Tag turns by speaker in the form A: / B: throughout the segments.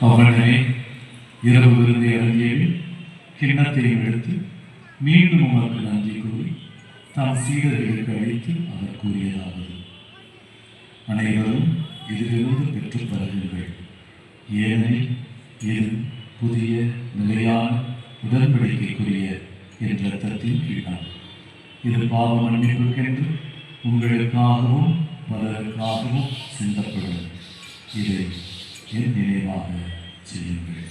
A: அவனே இரவு விருந்தை இறங்கியவில் கிண்ணத்தையும் எடுத்து மீண்டும் அவருக்கு நன்றி கூறி தாம் சீடர்களுக்கு அளித்து அவர் கூறியதாவது. அனைவரும் இதிலிருந்து பெற்றுப் பருகுங்கள் ஏனெனில் இது புதிய நிலையான உடன்படிக்கைக்குரிய என்ற ரத்தத்தின் கிண்ணம் இது பாவ மன்னிப்புக்கென்று உங்களுக்காகவும் பலருக்காகவும் சிந்தப்படும். இதை என் நினைவாக செய்யுங்கள்.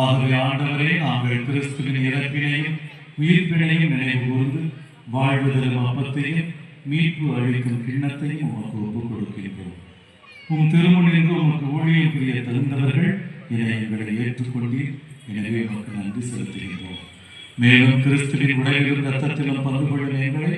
A: ஆகவே ஆண்டவரே நாங்கள் கிறிஸ்துவின் இறப்பினையும் உயிர்ப்பினையும் நினைவு கூர்ந்து வாழ்வு தரும் அப்பத்தையும் மீட்பு அழிக்கும் கிண்ணத்தையும் உமக்கு ஒப்புக் கொடுக்கின்றோம் உம் திருமணின்று உமக்கு ஊழியம் புரிய தகுந்தவர்கள் என எங்களை ஏற்றுக்கொண்டீர். எனவே உமக்கு நன்றி செலுத்துகின்றோம். மேலும் கிறிஸ்துவின் உடலிலும் ரத்தத்திலும் பங்கு கொள்ளும் எங்களை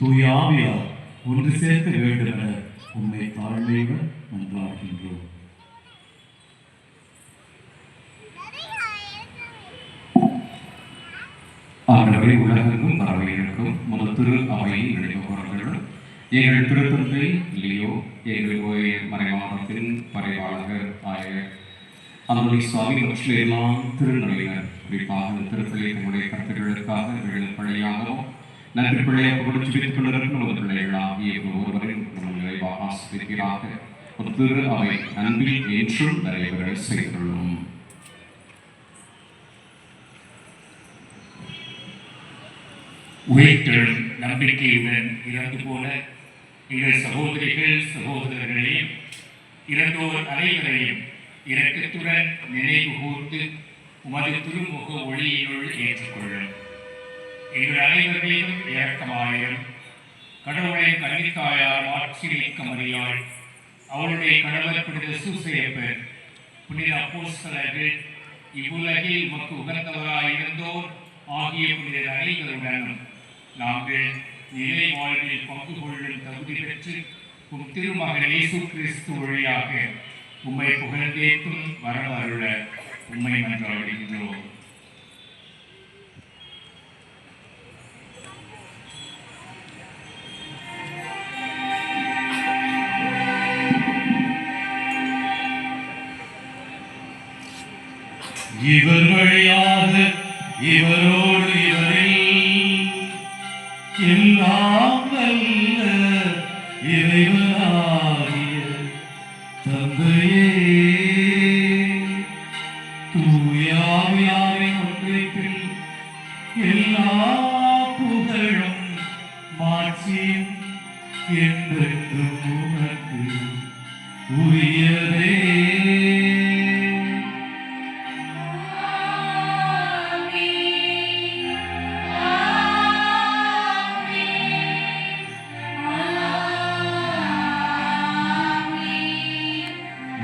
A: தூய ஆவியார் ஒன்று சேர்க்க வேண்டும் என உண்மை தாழ்மையுடன் நன்றாகின்றோம்
B: ஆண்டவரை உலகெங்கும் பரவியிருக்கும் முதல் திரு அவையின் நினைவுகூறல்கள் எங்கள் திருத்தந்தை லியோ எங்கள் ஓய மறைமாவட்டத்தின் பறைவாளர் ஆய அந்தோனி சுவாமி மற்றும் எல்லாம் திருநள்ளினர் குறிப்பாக இந்த திருப்பள்ளி தங்களுடைய கருத்துகளுக்காக எழுத பிள்ளையாகவும் நன்றி பிள்ளையாக கொடுத்து வைத்துக் கொண்டிருக்கும் நமது பிள்ளைகளாகிய ஒருவரின் நம்ம நிறைவாக ஆசிரியராக ஒரு திரு அவை அன்பில் என்றும் நிறைவேற செய்துள்ளோம்.
C: உயிர்த்தெழும் நம்பிக்கையுடன் இறந்து போன எங்கள் சகோதரிகள் சகோதரர்களையும் இறந்தோர் அனைவரையும் இரக்கத்துடன் நினைவு கூர்ந்து உமது திருமுக ஒளியினுள் ஏற்றுக்கொள்ளும். எங்கள் அனைவரையும் மீதும் கடவுளை கன்னித்தாயார் ஆட்சியளிக்க மறியாள் அவருடைய கணவர் புனித சூசையப்பர் புனித அப்போஸ்தலர்கள் இவ்வுலகில் உமக்கு உகந்தவராயிருந்தோர் ஆகிய புனித அனைவருடனும் நாங்கள் ஏழை வாழ்வில் பங்கு கொள்ளும் தகுதி பெற்று உம் திருமகன் இயேசு கிறிஸ்து வழியாக உம்மை புகழ்ந்தேற்றும் வரவருள உண்மை மன்றாடுகின்றோம்
A: இவர் வழியாக இவரோடு எல்லாம் வல்ல இறைவனாகிய தந்தையே. தூயாவியாவின் ஒன்றிப்பில் எல்லா புகழும் மாட்சியும் என்றென்றும் உனக்கு உரியதே.